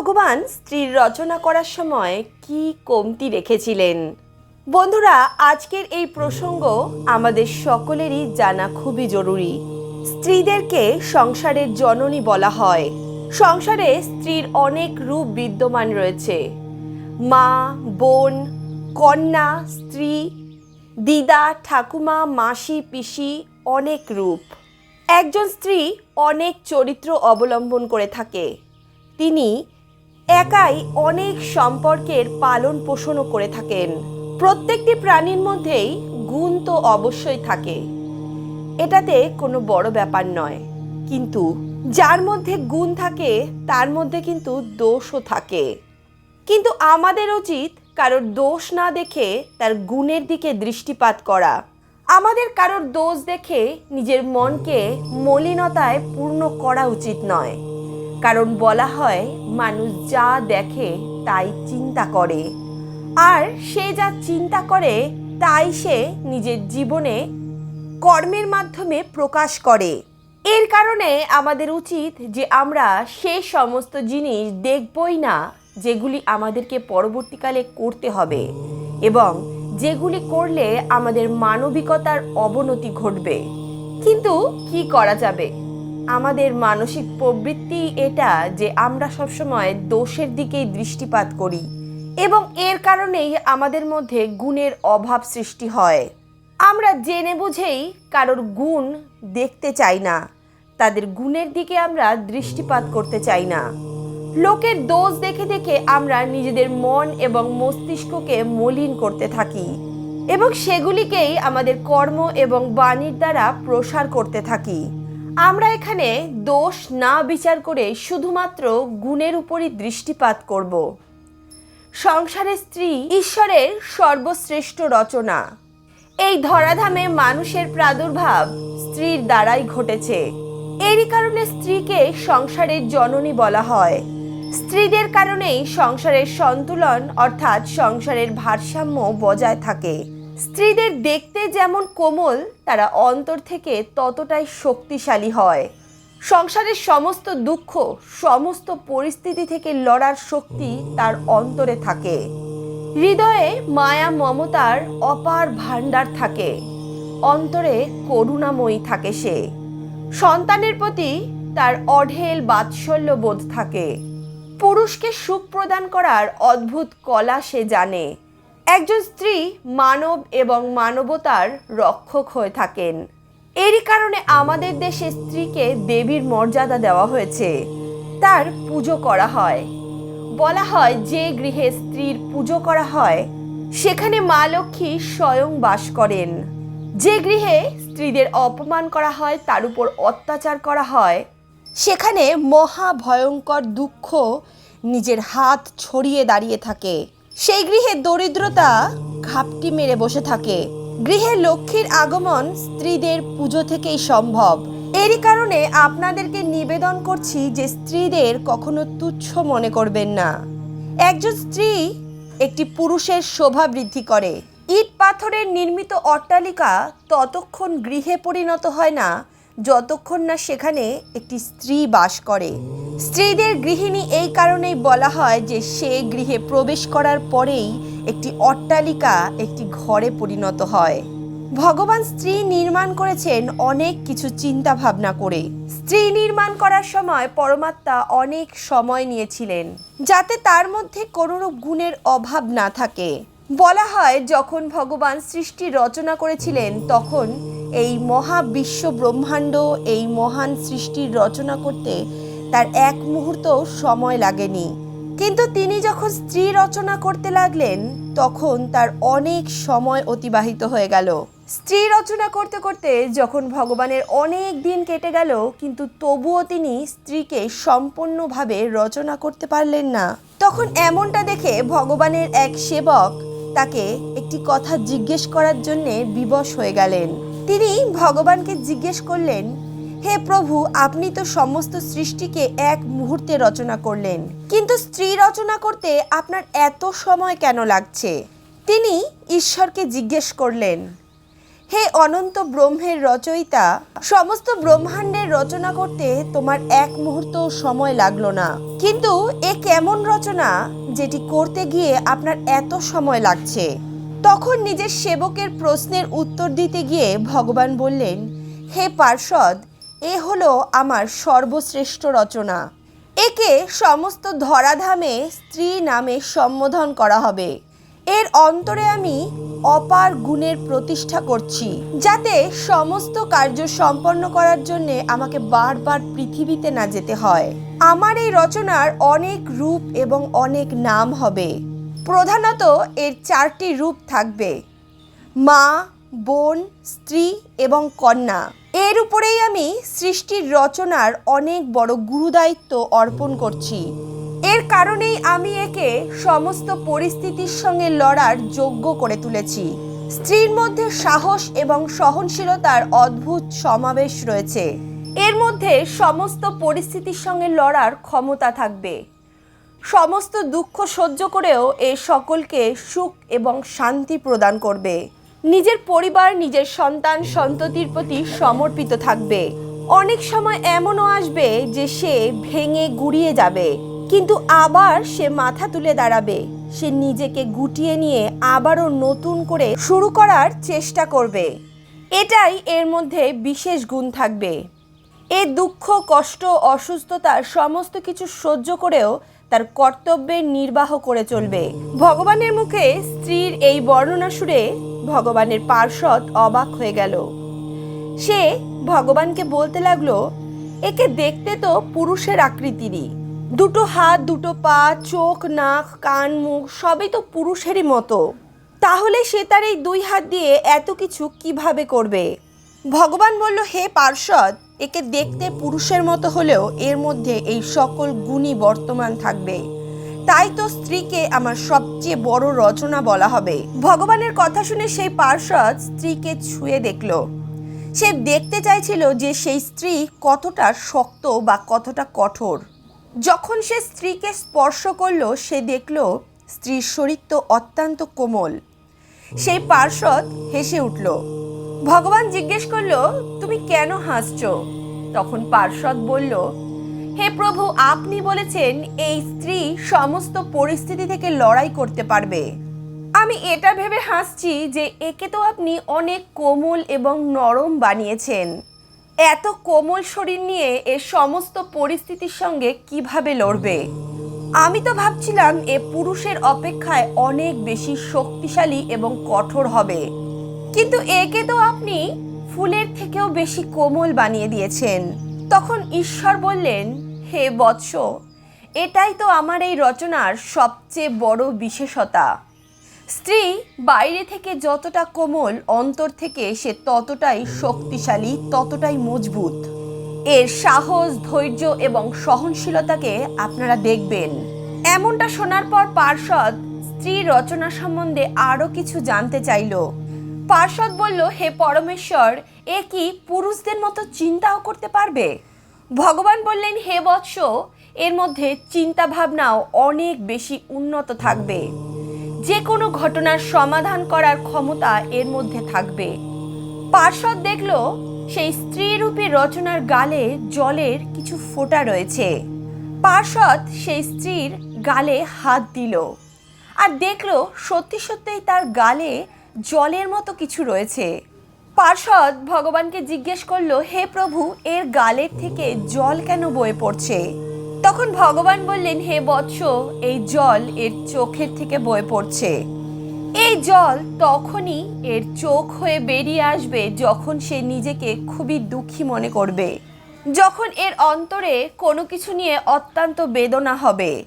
ভগবান স্ত্রীর রচনা করার সময় কি কমতি রেখেছিলেন? বন্ধুরা, আজকের এই প্রসঙ্গ আমাদের সকলেরই জানা খুবই জরুরি। স্ত্রীদেরকে সংসারের জননী বলা হয়। সংসারে স্ত্রীর অনেক রূপ বিদ্যমান রয়েছে। মা, বোন, কন্যা, স্ত্রী, দিদা, ঠাকুমা, মাসি, পিসি অনেক রূপ। একজন স্ত্রী অনেক চরিত্র অবলম্বন করে থাকে। তিনি একাই অনেক সম্পর্কের পালন পোষণও করে থাকেন। প্রত্যেকটি প্রাণীর মধ্যেই গুণ তো অবশ্যই থাকে। এটাতে কোনো বড় ব্যাপার নয়। কিন্তু যার মধ্যে গুণ থাকে, তার মধ্যে কিন্তু দোষও থাকে। কিন্তু আমাদের উচিত কারোর দোষ না দেখে তার গুণের দিকে দৃষ্টিপাত করা। আমাদের কারোর দোষ দেখে নিজের মনকে মলিনতায় পূর্ণ করা উচিত নয়। কারণ বলা হয়, মানুষ যা দেখে তাই চিন্তা করে। আর সে যা চিন্তা করে, তাই সে নিজের জীবনে কর্মের মাধ্যমে প্রকাশ করে। এর কারণে আমাদের উচিত যে আমরা সে সমস্ত জিনিস দেখবই না, যেগুলি আমাদেরকে পরবর্তীকালে করতে হবে এবং যেগুলি করলে আমাদের মানবিকতার অবনতি ঘটবে। কিন্তু কি করা যাবে? আমাদের মানসিক প্রবৃত্তি এটা যে আমরা সবসময় দোষের দিকেই দৃষ্টিপাত করি এবং এর কারণেই আমাদের মধ্যে গুণের অভাব সৃষ্টি হয়। আমরা জেনে বুঝেই কারোর গুণ দেখতে চাই না। তাদের গুণের দিকে আমরা দৃষ্টিপাত করতে চাই না। লোকের দোষ দেখে দেখে আমরা নিজেদের মন এবং মস্তিষ্ককে মলিন করতে থাকি এবং সেগুলিকেই আমাদের কর্ম এবং বাণীর দ্বারা প্রসার করতে থাকি। আমরা এখানে দোষ না বিচার করে শুধুমাত্র গুণের উপরই দৃষ্টিপাত করব। সংসারের স্ত্রী ঈশ্বরের সর্বশ্রেষ্ঠ রচনা। এই ধরাধামে মানুষের প্রাদুর্ভাব স্ত্রীর দ্বারাই ঘটেছে। এরই কারণে স্ত্রীকে সংসারের জননী বলা হয়। স্ত্রীদের কারণেই সংসারের সন্তুলন অর্থাৎ সংসারের ভারসাম্য বজায় থাকে। স্ত্রীদের দেখতে যেমন কোমল, তারা অন্তর থেকে ততটাই শক্তিশালী হয়। সংসারের সমস্ত দুঃখ, সমস্ত পরিস্থিতি থেকে লড়ার শক্তি তার অন্তরে থাকে। হৃদয়ে মায়া মমতার অপার ভাণ্ডার থাকে। অন্তরে করুণাময়ী থাকে সে। সন্তানের প্রতি তার অঢেল বাৎসল্য বোধ থাকে। পুরুষকে সুখ প্রদান করার অদ্ভুত কলা সে জানে। একজন স্ত্রী মানব এবং মানবতার রক্ষক হয়ে থাকেন। এরই কারণে আমাদের দেশে স্ত্রীকে দেবীর মর্যাদা দেওয়া হয়েছে। তার পুজো করা হয়। বলা হয়, যে গৃহে স্ত্রীর পুজো করা হয়, সেখানে মা লক্ষ্মী স্বয়ং বাস করেন। যে গৃহে স্ত্রীদের অপমান করা হয়, তার উপর অত্যাচার করা হয়, সেখানে মহা ভয়ঙ্কর দুঃখ নিজের হাত ছড়িয়ে দাঁড়িয়ে থাকে। সেই গৃহে দরিদ্রতা ঘাপটি মেরে বসে থাকে। গৃহে লক্ষ্মীর আগমন স্ত্রীদের পুজো থেকেই সম্ভব। এরই কারণে আপনাদেরকে নিবেদন করছি যে স্ত্রীদের কখনো তুচ্ছ মনে করবেন না। একজন স্ত্রী একটি পুরুষের শোভা বৃদ্ধি করে। ইট পাথরের নির্মিত অট্টালিকা ততক্ষণ গৃহে পরিণত হয় না যতক্ষণ না সেখানে একটি স্ত্রী বাস করে। স্ত্রীদের গৃহিণী এই কারণেই বলা হয় যে সে গৃহে প্রবেশ করার পরেই একটি অট্টালিকা একটি ঘরে পরিণত হয়। ভগবান স্ত্রী নির্মাণ করেছেন অনেক কিছু চিন্তা ভাবনা করে। স্ত্রী নির্মাণ করার সময় পরমাত্মা অনেক সময় নিয়েছিলেন, যাতে তার মধ্যে কোনোরূপ গুণের অভাব না থাকে। বলা হয়, যখন ভগবান সৃষ্টি রচনা করেছিলেন, তখন এই মহাবিশ্ব ব্রহ্মাণ্ড, এই মহান সৃষ্টির রচনা করতে তার এক মুহূর্ত সময় লাগেনি। কিন্তু তিনি যখন স্ত্রী রচনা করতে লাগলেন, তখন তার অনেক সময় অতিবাহিত হয়ে গেল। স্ত্রী রচনা করতে করতে যখন ভগবানের অনেক দিন কেটে গেল, কিন্তু তবুও তিনি স্ত্রীকে সম্পূর্ণভাবে রচনা করতে পারলেন না। তখন এমনটা দেখে ভগবানের এক সেবক তাকে একটি কথা জিজ্ঞেস করার জন্যে বিবশ হয়ে গেলেন। তিনি ভগবানকে জিজ্ঞেস করলেন, হে প্রভু, আপনি তো সমস্ত সৃষ্টিকে এক মুহূর্তে রচনা করলেন। কিন্তু স্ত্রী রচনা করতে আপনার এত সময় কেন লাগছে? তিনি ঈশ্বরকে জিজ্ঞেস করলেন, হে অনন্ত ব্রহ্মের রচয়িতা, সমস্ত ব্রহ্মাণ্ডের রচনা করতে তোমার এক মুহূর্ত সময় লাগল না। কিন্তু এ কেমন রচনা যেটি করতে গিয়ে আপনার এত সময় লাগছে? তখন নিজের সেবকের প্রশ্নের উত্তর দিতে গিয়ে ভগবান বললেন, হে পার্ষদ এ হলো আমার সর্বশ্রেষ্ঠ রচনা। একে সমস্ত ধরাধামে স্ত্রী নামে সম্বোধন করা হবে। এর অন্তরে আমি অপার গুণের প্রতিষ্ঠা করছি, যাতে সমস্ত কার্য সম্পন্ন করার জন্যে আমাকে বারবার পৃথিবীতে না যেতে হয়। আমার এই রচনার অনেক রূপ এবং অনেক নাম হবে। প্রধানত এর চারটি রূপ থাকবে। মা, বোন, স্ত্রী এবং কন্যা। এর উপরেই আমি সৃষ্টির রচনার অনেক বড় গুরুদায়িত্ব অর্পণ করছি। এর কারণেই আমি একে সমস্ত পরিস্থিতির সঙ্গে লড়ার যোগ্য করে তুলেছি। স্ত্রীর মধ্যে সাহস এবং সহনশীলতার অদ্ভুত সমাবেশ রয়েছে। এর মধ্যে সমস্ত পরিস্থিতির সঙ্গে লড়ার ক্ষমতা থাকবে। সমস্ত দুঃখ সহ্য করেও এ সকলকে সুখ এবং শান্তি প্রদান করবে। নিজের পরিবার, নিজের সন্তান, সন্ততির প্রতি সমর্পিত থাকবে। অনেক সময় এমনও আসবে যে সে ভেঙে গুড়িয়ে যাবে, কিন্তু আবার সে মাথা তুলে দাঁড়াবে। সে নিজেকে গুটিয়ে নিয়ে আবারও নতুন করে শুরু করার চেষ্টা করবে। এটাই এর মধ্যে বিশেষ গুণ থাকবে। এ দুঃখ, কষ্ট, অসুস্থতার সমস্ত কিছু সহ্য করেও তার কর্তব্যের নির্বাহ করে চলবে। ভগবানের মুখে স্ত্রীর এই বর্ণনা শুনে ভগবানের পার্শ্বদ অবাক হয়ে গেল। সে ভগবানকে বলতে লাগল, একে দেখতে তো পুরুষের আকৃতিরই। দুটো হাত, দুটো পা, চোখ, নাক, কান, মুখ, সবই তো পুরুষেরই মতো। তাহলে সে তার এই দুই হাত দিয়ে এত কিছু কীভাবে করবে? ভগবান বলল, হে পার্ষদ একে দেখতে পুরুষের মতো হলেও এর মধ্যে এই সকল গুণই বর্তমান থাকবে। তাই তো স্ত্রীকে আমার সবচেয়ে বড় রচনা বলা হবে। ভগবানের কথা শুনে সেই পার্শ্বদ স্ত্রীকে ছুঁয়ে দেখল। সে দেখতে চাইছিল যে সেই স্ত্রী কতটা শক্ত বা কতটা কঠোর। যখন সে স্ত্রীকে স্পর্শ করল, সে দেখল স্ত্রীর শরীর তো অত্যন্ত কোমল। সেই পার্শ্বদ হেসে উঠল ভগবান জিজ্ঞেস করল, তুমি কেন হাসছ? তখন পার্ষদ বলল, হে প্রভু, আপনি বলেছেন এই স্ত্রী সমস্ত পরিস্থিতি থেকে লড়াই করতে পারবে। আমি এটা ভেবে হাসছি যে একে তো আপনি অনেক কোমল এবং নরম বানিয়েছেন। এত কোমল শরীর নিয়ে এ সমস্ত পরিস্থিতির সঙ্গে কীভাবে লড়বে? আমি তো ভাবছিলাম এ পুরুষের অপেক্ষায় অনেক বেশি শক্তিশালী এবং কঠোর হবে। কিন্তু একে তো আপনি ফুলের থেকেও বেশি কোমল বানিয়ে দিয়েছেন। তখন ঈশ্বর বললেন, হে বৎস, এটাই তো আমার এই রচনার সবচেয়ে বড় বিশেষতা। স্ত্রী বাইরে থেকে যতটা কোমল, অন্তর থেকে সে ততটাই শক্তিশালী, ততটাই মজবুত। এর সাহস, ধৈর্য এবং সহনশীলতাকে আপনারা দেখবেন। এমনটা শোনার পর পার্ষদ স্ত্রী রচনা সম্বন্ধে আরও কিছু জানতে চাইল। পার্ষদ বলল, হে পরমেশ্বর, এ কি পুরুষদের মতো চিন্তাও করতে পারবে? ভগবান বললেন, হে বৎস, এর মধ্যে চিন্তা ভাবনাও অনেক বেশি উন্নত থাকবে। যে কোনো ঘটনার সমাধান করার ক্ষমতা এর মধ্যে থাকবে। পার্শ্বদ দেখল, সেই স্ত্রীরূপী রচনার গালে জলের কিছু ফোঁটা রয়েছে। পার্শ্বদ সেই স্ত্রীর গালে হাত দিল আর দেখল, সত্যি সত্যিই তার গালে জলের মতো কিছু রয়েছে। পার্শ্বদ ভগবানকে জিজ্ঞেস করল, হে প্রভু, এর গালের থেকে জল কেন বয়ে পড়ছে? তখন ভগবান বললেন, হে বৎস, এই জল এর চোখের থেকে বয়ে পড়ছে। এই জল তখনই এর চোখ হয়ে বেরিয়ে আসবে যখন সে নিজেকে খুবই দুঃখী মনে করবে। যখন এর অন্তরে কোনো কিছু নিয়ে অত্যন্ত বেদনা হবে।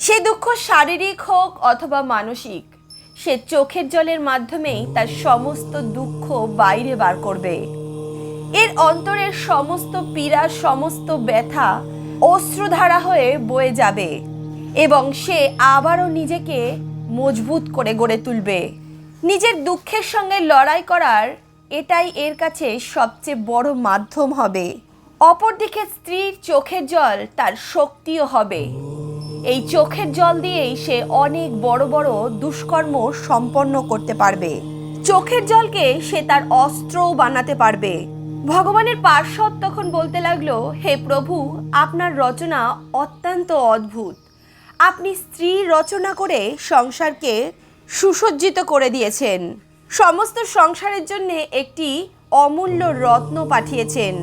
সে দুঃখ শারীরিক হোক অথবা মানসিক সে চোখের জলের মাধ্যমেই তার সমস্ত দুঃখ বাইরে বার করবে। এর অন্তরের সমস্ত পীড়া, সমস্ত ব্যথা অশ্রুধারা হয়ে বয়ে যাবে এবং সে আবারও নিজেকে মজবুত করে গড়ে তুলবে। নিজের দুঃখের সঙ্গে লড়াই করার এটাই এর কাছে সবচেয়ে বড় মাধ্যম হবে। অপরদিকে স্ত্রীর চোখের জল তার শক্তিও হবে। এই চোখের জল দিয়েই সে অনেক বড় বড় দুষ্কর্ম সম্পন্ন করতে পারবে। চোখের জলকে সে তার অস্ত্রও বানাতে পারবে। ভগবানের পার্শ্বদ তখন বলতে লাগল, হে প্রভু, আপনার রচনা অত্যন্ত অদ্ভুত। আপনি স্ত্রী রচনা করে সংসারকে সুসজ্জিত করে দিয়েছেন। সমস্ত সংসারের জন্য একটি অমূল্য রত্ন পাঠিয়েছেন।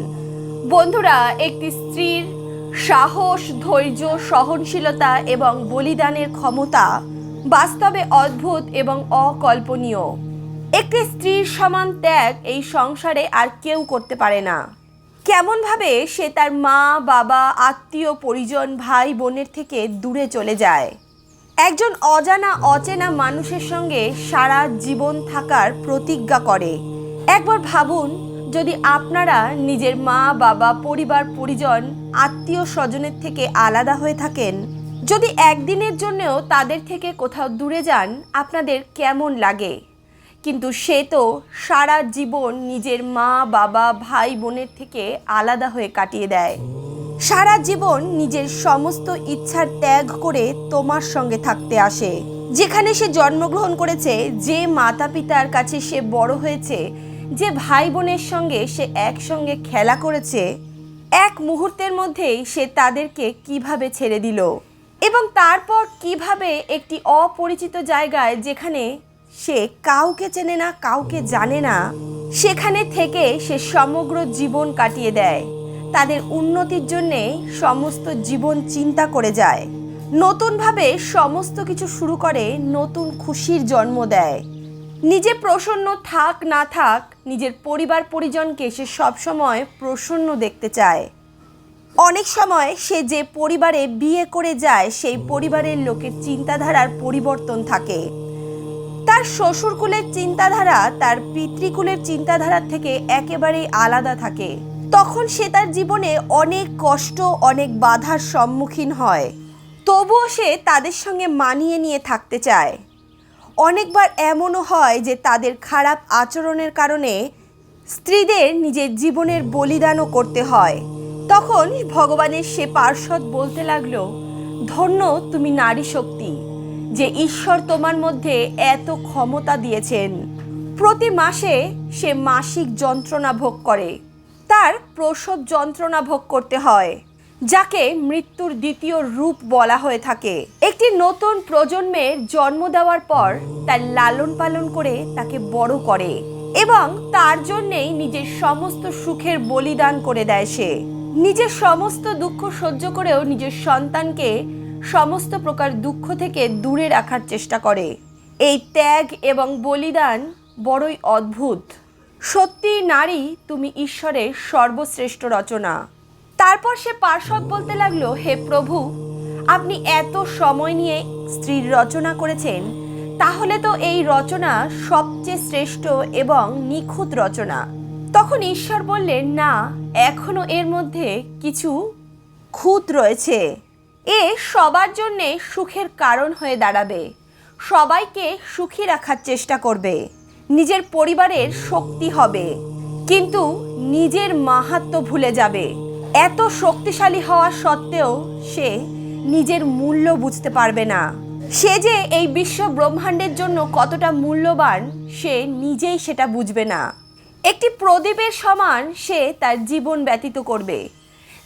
বন্ধুরা, একটি স্ত্রীর সাহস, ধৈর্য, সহনশীলতা এবং বলিদানের ক্ষমতা বাস্তবে অদ্ভুত এবং অকল্পনীয়। একটি স্ত্রীর সমান ত্যাগ এই সংসারে আর কেউ করতে পারে না। কেমনভাবে সে তার মা, বাবা, আত্মীয়, পরিজন, ভাই, বোনের থেকে দূরে চলে যায়। একজন অজানা, অচেনা মানুষের সঙ্গে সারা জীবন থাকার প্রতিজ্ঞা করে। একবার ভাবুন যদি আপনারা নিজের মা, বাবা, পরিবার, পরিজন, আত্মীয় স্বজনের থেকে আলাদা হয়ে থাকেন, যদি একদিনের জন্যও তাদের থেকে কোথাও দূরে যান, আপনাদের কেমন লাগে? কিন্তু সে তো সারা জীবন নিজের মা, বাবা, ভাই, বোনের থেকে আলাদা হয়ে কাটিয়ে দেয়। সারা জীবন নিজের সমস্ত ইচ্ছার ত্যাগ করে তোমার সঙ্গে থাকতে আসে। যেখানে সে জন্মগ্রহণ করেছে, যে মাতা পিতার কাছে সে বড় হয়েছে যে ভাই বোনের সঙ্গে সে একসঙ্গে খেলা করেছে, এক মুহূর্তের মধ্যেই সে তাদেরকে কীভাবে ছেড়ে দিল এবং তারপর কীভাবে একটি অপরিচিত জায়গায় যেখানে সে কাউকে চেনে না, কাউকে জানে না, সেখানে থেকে সে সমগ্র জীবন কাটিয়ে দেয়। তাদের উন্নতির জন্যে সমস্ত জীবন চিন্তা করে যায়। নতুনভাবে সমস্ত কিছু শুরু করে নতুন খুশির জন্ম দেয়। নিজে প্রসন্ন থাক না থাক নিজের পরিবার পরিজনকে সে সবসময় প্রসন্ন দেখতে চায়। অনেক সময় সে যে পরিবারে বিয়ে করে যায়, সেই পরিবারের লোকের চিন্তাধারার পরিবর্তন থাকে। তার শ্বশুরকুলের চিন্তাধারা, তার পিতৃকুলের চিন্তাধারার থেকে একেবারেই আলাদা থাকে। তখন সে তার জীবনে অনেক কষ্ট, অনেক বাধার সম্মুখীন হয়। তবুও সে তাদের সঙ্গে মানিয়ে নিয়ে থাকতে চায়। অনেকবার এমনও হয় যে তাদের খারাপ আচরণের কারণে স্ত্রীদের নিজের জীবনের বলিদানও করতে হয়। তখন ভগবানের সে পার্শ্বদ বলতে লাগল, ধন্য তুমি নারী শক্তি, যে ঈশ্বর তোমার মধ্যে এত ক্ষমতা দিয়েছেন। প্রতি মাসে সে মাসিক যন্ত্রণা ভোগ করে। তার প্রসব যন্ত্রণা ভোগ করতে হয়। যাকে মৃত্যুর দ্বিতীয় রূপ বলা হয়ে থাকে। একটি নতুন প্রজন্মের জন্ম দেওয়ার পর তার লালন পালন করে তাকে বড় করে এবং তার জন্যেই নিজের সমস্ত সুখের বলিদান করে দেয় সে। নিজের সমস্ত দুঃখ সহ্য করেও নিজের সন্তানকে সমস্ত প্রকার দুঃখ থেকে দূরে রাখার চেষ্টা করে। এই ত্যাগ এবং বলিদান বড়ই অদ্ভুত। সত্যি নারী, তুমি ঈশ্বরের সর্বশ্রেষ্ঠ রচনা। তারপর সে পার্শ্বদ বলতে লাগল, হে প্রভু, আপনি এত সময় নিয়ে স্ত্রীর রচনা করেছেন, তাহলে তো এই রচনা সবচেয়ে শ্রেষ্ঠ এবং নিখুঁত রচনা। তখন ঈশ্বর বললেন, না, এখনও এর মধ্যে কিছু খুঁত রয়েছে। এ সবার জন্যে সুখের কারণ হয়ে দাঁড়াবে। সবাইকে সুখী রাখার চেষ্টা করবে। নিজের পরিবারের শক্তি হবে। কিন্তু নিজের মাহাত্ম ভুলে যাবে। এত শক্তিশালী হওয়া সত্ত্বেও সে নিজের মূল্য বুঝতে পারবে না। সে যে এই বিশ্ব ব্রহ্মাণ্ডের জন্য কতটা মূল্যবান, সে নিজেই সেটা বুঝবে না। একটি প্রদীপের সমান সে তার জীবন ব্যতীত করবে।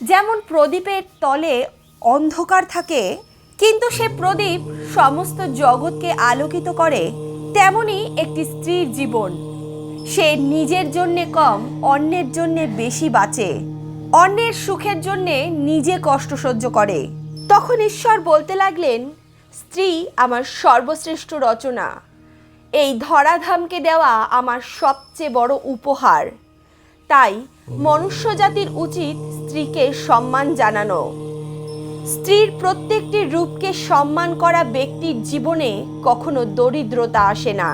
যেমন প্রদীপের তলে অন্ধকার থাকে, কিন্তু সে প্রদীপ সমস্ত জগৎকে আলোকিত করে, তেমনি একটি স্ত্রীর জীবন। সে নিজের জন্যে কম, অন্যের জন্যে বেশি বাঁচে। অন্যের সুখের জন্যে নিজে কষ্ট সহ্য করে। তখন ঈশ্বর বলতে লাগলেন, স্ত্রী, আমার সর্বশ্রেষ্ঠ রচনা। এই ধরাধামকে দেওয়া আমার সবচেয়ে বড় উপহার। তাই মনুষ্য জাতির উচিত স্ত্রীকে সম্মান জানানো। স্ত্রীর প্রত্যেকটি রূপকে সম্মান করা ব্যক্তির জীবনে কখনো দরিদ্রতা আসে না।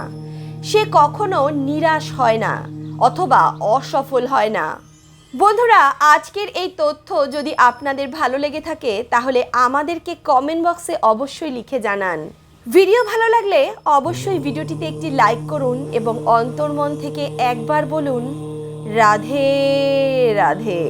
সে কখনো নিরাশ হয় না, অথবা অসফল হয় না। বন্ধুরা, আজকের এই তথ্য যদি আপনাদের ভালো লেগে থাকে, তাহলে আমাদেরকে কমেন্ট বক্সে অবশ্যই লিখে জানান। ভিডিও ভালো লাগলে অবশ্যই ভিডিওটিতে একটি লাইক করুন এবং অন্তর্মন থেকে একবার বলুন, রাধে রাধে।